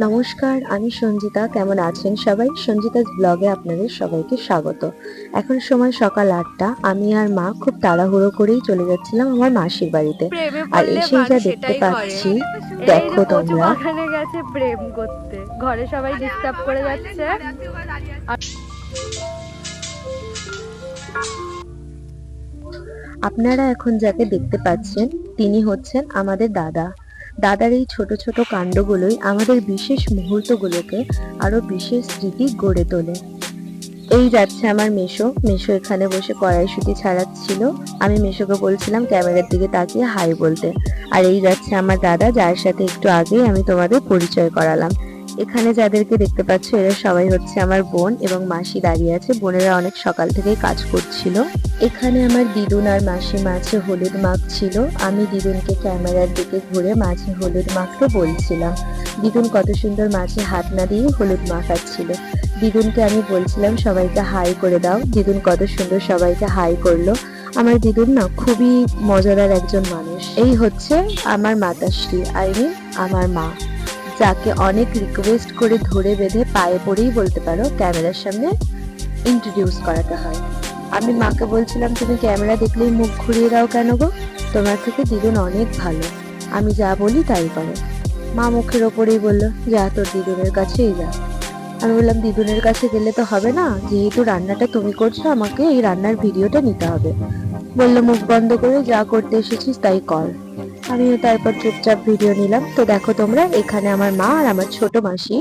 নমস্কার আমি সঞ্জিতা কেমন আছেন সবাই? সঞ্জিতাস ব্লগে আপনাদের সবাইকে স্বাগত। এখন সময় সকাল আটটা আমি আর মা খুব তাড়াহুড়ো করেই চলে যাচ্ছিলাম আমার মাসির বাড়িতে। আর এসেই যা দেখতে পাচ্ছি দেখো তোমরা। গেছে প্রেম করতে। ঘরে সবাই ডিস্টার্ব করে যাচ্ছে। আপনারা এখন যাকে দেখতে পাচ্ছেন তিনি হচ্ছেন আমাদের দাদা। দাদার এই ছোট ছোট কাণ্ডগুলোই আমাদের বিশেষ মুহূর্তগুলোকে আরও বিশেষ স্মৃতি গড়ে তোলে। এই যাচ্ছে আমার মেশো। মেশো এখানে বসে কড়াইশুটি ছাড়াচ্ছিল। আমি মেশোকে বলছিলাম, ক্যামেরার দিকে তাকিয়ে হাই বলতে। আর এই যাচ্ছে আমার দাদা, যার সাথে একটু আগেই আমি তোমাদের পরিচয় করালাম। এখানে যাদেরকে দেখতে পাচ্ছ, এরা সবাই হচ্ছে আমার বোন এবং মাসি দাঁড়িয়ে আছে। বোনেরা অনেক সকাল থেকেই কাজ করছিল। এখানে আমার দিদুন আর মাসি মাছে হলুদ মাখছিল আমি দিদুনকে ক্যামেরার দিকে ঘুরে মাছে হলুদ মাখতে বলছিলাম। দিদুন কত সুন্দর মাছে হাত না দিয়ে হলুদ মাখাচ্ছিল দিদুনকে আমি বলছিলাম, সবাইকে হাই করে দাও। দিদুন কত সুন্দর সবাইকে হাই করল। আমার দিদুন না খুবই মজাদার একজন মানুষ। এই হচ্ছে আমার মাতাশ্রী, আই মিন আমার মা। যাকে অনেক রিকোয়েস্ট করে ধরে বেঁধে পায়ে পড়েই বলতে পারো ক্যামেরার সামনে ইন্ট্রোডিউস করাতে হয়। আমি মাকে বলছিলাম, তুমি ক্যামেরা দেখলেই মুখ ঘুরিয়ে দাও কেন গো? তোমার থেকে দিদুন অনেক ভালো। আমি যা বলি তাই করে। মা মুখের ওপরেই বলল, যা তোর দিদুনের কাছেই যা। আমি বললাম, দিদুনের কাছে গেলে তো হবে না। যেহেতু রান্নাটা তুমি করছ, আমাকে এই রান্নার ভিডিওটা নিতে হবে। বলল, মুখ বন্ধ করে যা করতে এসেছিস তাই কর। আমিও তারপর চুপচাপ ভিডিও নিলাম। তো দেখো তোমরা, এখানে আমার মা আর আমার ছোট মাসি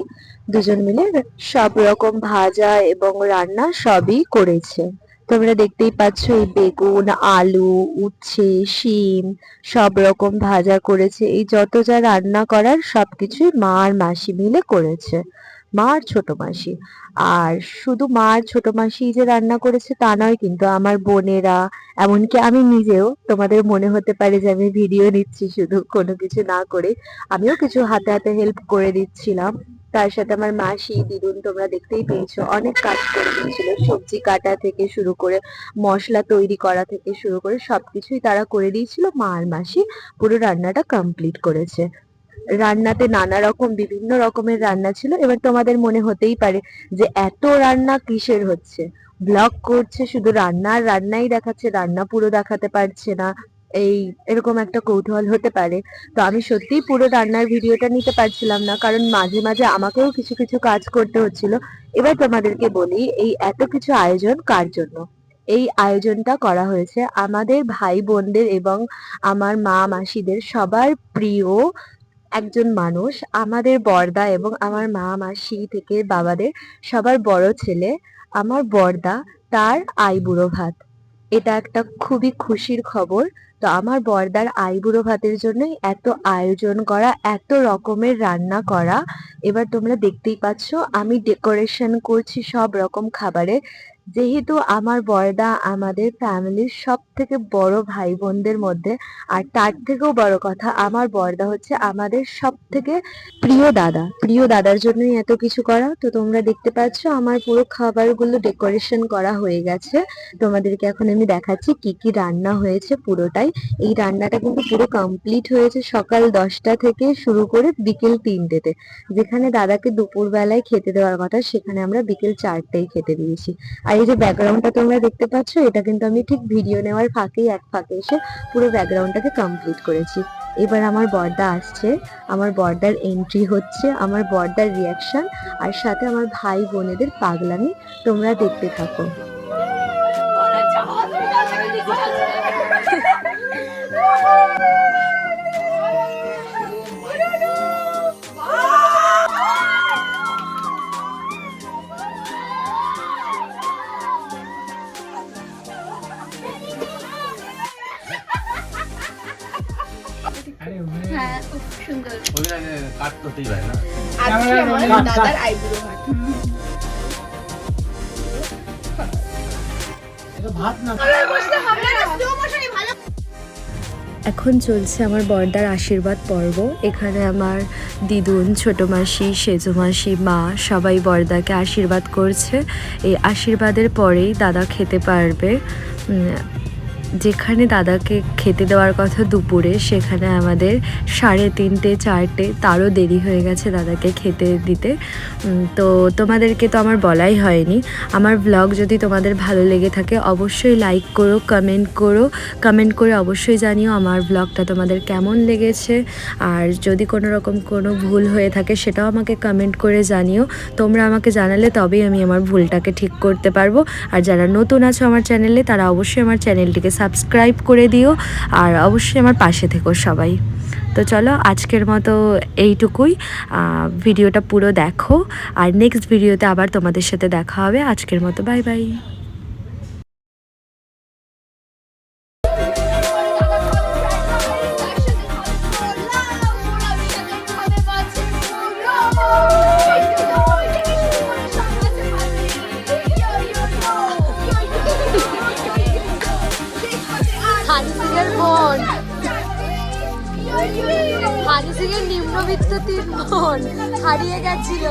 দুজন মিলে সব রকম ভাজা এবং রান্না সবই করেছে। তোমরা দেখতেই পাচ্ছ, এই বেগুন, আলু, উচ্ছে, শিম সব রকম ভাজা করেছে। এই যত যা রান্না করার সবকিছুই মা আর মাসি মিলে করেছে। মা আর ছোট মাসি। আর শুধু মা আর ছোট মাসি যে রান্না করেছে তা নয়, কিন্তু আমার বোনেরা, এমনকি আমি নিজেও, তোমাদের মনে হতে পারে যে আমি ভিডিও নিচ্ছি শুধু কোনো কিছু না করে, আমিও কিছু হাতে হাতে হেল্প করে দিচ্ছিলাম। তার সাথে আমার মাসি, দিদুন, তোমরা দেখতেই পেয়েছ, অনেক কাজ করে দিচ্ছিল সবজি কাটা থেকে শুরু করে মশলা তৈরি করা থেকে শুরু করে সবকিছুই তারা করে দিয়েছিল। মা আর মাসি পুরো রান্নাটা কমপ্লিট করেছে। রান্নাতে নানা রকম, বিভিন্ন রকমের রান্না ছিল। এবার তোমাদের মনে হতেই পারে যে এত রান্না কিসের হচ্ছে? ব্লগ করছে, শুধু রান্না আর রান্নাই দেখাচ্ছে, রান্না পুরো দেখাতে পারছে না। এই, এরকম একটা কৌতূহল হতে পারে। তো আমি সত্যিই পুরো রান্নার ভিডিওটা নিতে পারছিলাম না, কারণ মাঝে মাঝে আমাকেও কিছু কিছু কাজ করতে হচ্ছিল। এবার তোমাদেরকে বলি, এই এত কিছু আয়োজন কার জন্য? এই আয়োজনটা করা হয়েছে আমাদের ভাই বোনদের এবং আমার মা মাসিদের সবার প্রিয় একজন মানুষ, আমাদের বর্দা এবং আমার মা, মাসি থেকে বাবাদের সবার বড় ছেলে, আমার বর্দা তার আইবুড়ো ভাত। এটা একটা খুবই খুশির খবর। তো আমার বর্দার আইবুড়ো ভাতের জন্যই এত আয়োজন করা, এত রকমের রান্না করা। এবার তোমরা দেখতেই পাচ্ছ, আমি ডেকোরেশন করছি সব রকম খাবারে। যেহেতু আমার বর্দা আমাদের ফ্যামিলির সব থেকে বড় ভাই বোনদের মধ্যে, আর তার থেকেও বড় কথা, আমার বর্দা হচ্ছে আমাদের সব থেকে প্রিয় দাদা। প্রিয় দাদার জন্যই এত কিছু করা। তো তোমরা দেখতে পাচ্ছ, আমার পুরো খাবারগুলো ডেকোরেশন করা হয়ে গেছে। তোমাদেরকে এখন আমি দেখাচ্ছি কি কি রান্না হয়েছে পুরোটাই। এই রান্নাটা কিন্তু পুরো কমপ্লিট হয়েছে সকাল দশটা থেকে শুরু করে বিকেল তিনটেতে। যেখানে দাদাকে দুপুর বেলায় খেতে দেওয়ার কথা, সেখানে আমরা বিকেল চারটেই খেতে দিয়েছি। আর এই যে ব্যাকগ্রাউন্ডটা তোমরা দেখতে পাচ্ছ, এটা কিন্তু আমি ঠিক ভিডিও নেওয়ার ফাঁকেই, এক ফাঁকে এসে পুরো ব্যাকগ্রাউন্ডটাকে কমপ্লিট করেছি। এবার আমার বর্দা আসছে, আমার বর্দার এন্ট্রি হচ্ছে, আমার বর্দার রিয়াকশন আর সাথে আমার ভাই বোনেদের পাগলামি তোমরা দেখতে থাকো। এখন চলছে আমার বর্দার আশীর্বাদ পর্ব। এখানে আমার দিদুন, ছোট মাসি, সেজো মাসি, মা সবাই বর্দাকে আশীর্বাদ করছে। এই আশীর্বাদের পরেই দাদা খেতে পারবে। যেখানে দাদাকে খেতে দেওয়ার কথা দুপুরে, সেখানে আমাদের সাড়ে তিনটে, চারটে, তারও দেরি হয়ে গেছে দাদাকে খেতে দিতে। তো তোমাদেরকে তো আমার বলাই হয়নি। আমার ব্লগ যদি তোমাদের ভালো লেগে থাকে, অবশ্যই লাইক করো কমেন্ট করো। কমেন্ট করে অবশ্যই জানিও আমার ব্লগটা তোমাদের কেমন লেগেছে। আর যদি কোনো রকম কোনো ভুল হয়ে থাকে, সেটাও আমাকে কমেন্ট করে জানিও। তোমরা আমাকে জানালে তবেই আমি আমার ভুলটাকে ঠিক করতে পারব। আর যারা নতুন আছো আমার চ্যানেলে তারা অবশ্যই আমার চ্যানেলটিকে সাবস্ক্রাইব করে দিও আর অবশ্যই আমার পাশে থেকো সবাই। তো চলো আজকের মতো এইটুকুই। ভিডিওটা পুরো দেখো। আর নেক্সট ভিডিওতে আবার তোমাদের সাথে দেখা হবে। আজকের মতো বাই বাই এর নিম্নবিত্ত তিন হারিয়ে গেছিল।